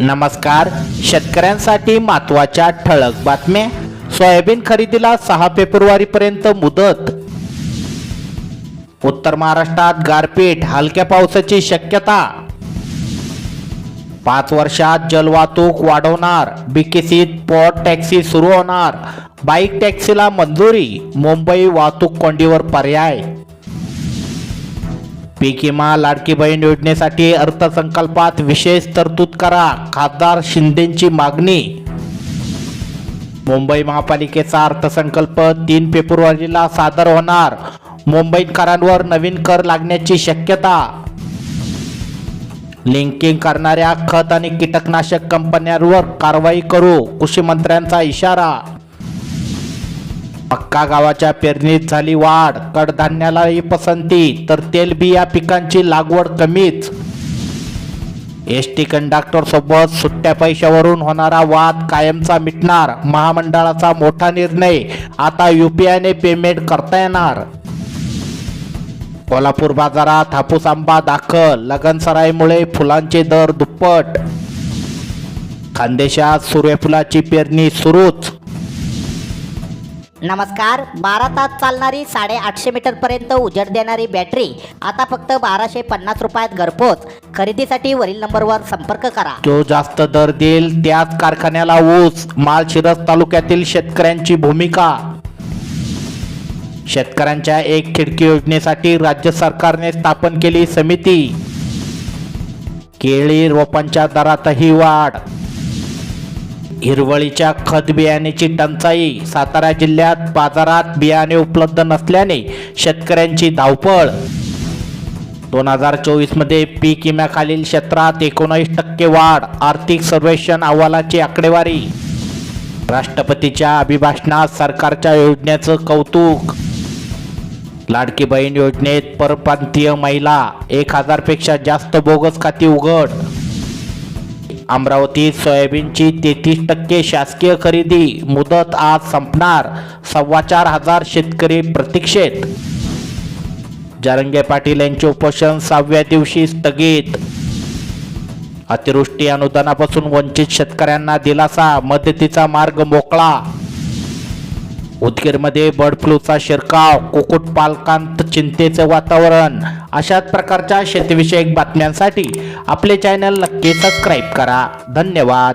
नमस्कार. शेतकऱ्यांसाठी महत्त्वाच्या ठळक बातम्या. सोयाबीन खरेदीला सहा फेब्रुवारीपर्यंत मुदत. उत्तर महाराष्ट्रात गारपीट हलक्या पावसाची शक्यता. पाच वर्षात जलवाहतूक वाढवणार विकसित पॉट टॅक्सी सुरू होणार. बाईक टॅक्सीला मंजुरी मुंबई वाहतूक कोंडीवर पर्याय. पीक लाडकी बहीण योजनेसाठी अर्थसंकल्पात विशेष तरतूद करा खासदार शिंदेची मागणी. मुंबई महापालिकेचा अर्थसंकल्प तीन फेब्रुवारीला सादर होणार. मुंबईकरांवर नवीन कर लागण्याची शक्यता. लिंकिंग करणाऱ्या खत आणि कीटकनाशक कंपन्यांवर कारवाई करू कृषी मंत्र्यांचा इशारा. मक्का गावाच्या पेरणीत झाली वाढ. कडधान्यालाही पसंती. तर तेलबिया पिकांची लागवड कमीच. एस टी कंडक्टर सोबत सुट्ट्या पैशावरून होणारा वाद कायमचा मिटणार. महामंडळाचा मोठा निर्णय. आता युपीआयने पेमेंट करता येणार. कोल्हापूर बाजारात हापूस आंबा दाखल. लगनसराईमुळे फुलांचे दर दुप्पट. खानदेशात सूर्यफुलाची पेरणी सुरूच. नमस्कार बारा तास चालणारी साडेआठशे मीटरपर्यंत उजेड देणारी बॅटरी आता फक्त बाराशे पन्नास रुपयात घरपोच. खरेदीसाठी वरील नंबरवर संपर्क करा. जो जास्त दर देईल त्याच कारखान्याला ऊस माळशिरस तालुक्यातील शेतकऱ्यांची भूमिका. शेतकऱ्यांच्या एक खिडकी योजनेसाठी राज्य सरकारने स्थापन केली समिती. केळी रोपांच्या दरातही वाढ. हिरवळीच्या खत बियाण्याची टंचाई सातारा जिल्ह्यात बाजारात बियाणे उपलब्ध नसल्याने शेतकऱ्यांची धावपळ. दोन हजार चोवीसमध्ये पीक विम्याखालील क्षेत्रात एकोणीस टक्के वाढ आर्थिक सर्वेक्षण अहवालाची आकडेवारी. राष्ट्रपतीच्या अभिभाषणात सरकारच्या योजनेचं कौतुक. लाडकी बहीण योजनेत परप्रांतीय महिला एक हजारपेक्षा जास्त बोगस खाती उघड. अमरावतीत सोयाबीनची तेहतीस टक्के शासकीय खरेदी मुदत आज संपणार सव्वा चार हजार शेतकरी प्रतीक्षेत. जारंगे पाटील यांचे उपोषण सहाव्या दिवशी स्थगित. अतिवृष्टी अनुदानापासून वंचित शेतकऱ्यांना दिलासा मदतीचा मार्ग मोकळा. उदगीरमध्ये बर्ड फ्लूचा शिरकाव कुक्कुटपालकांत चिंतेचं वातावरण. अशाच प्रकारच्या शेतीविषयक बातम्यांसाठी आपले चॅनल नक्की सबस्क्राईब करा. धन्यवाद.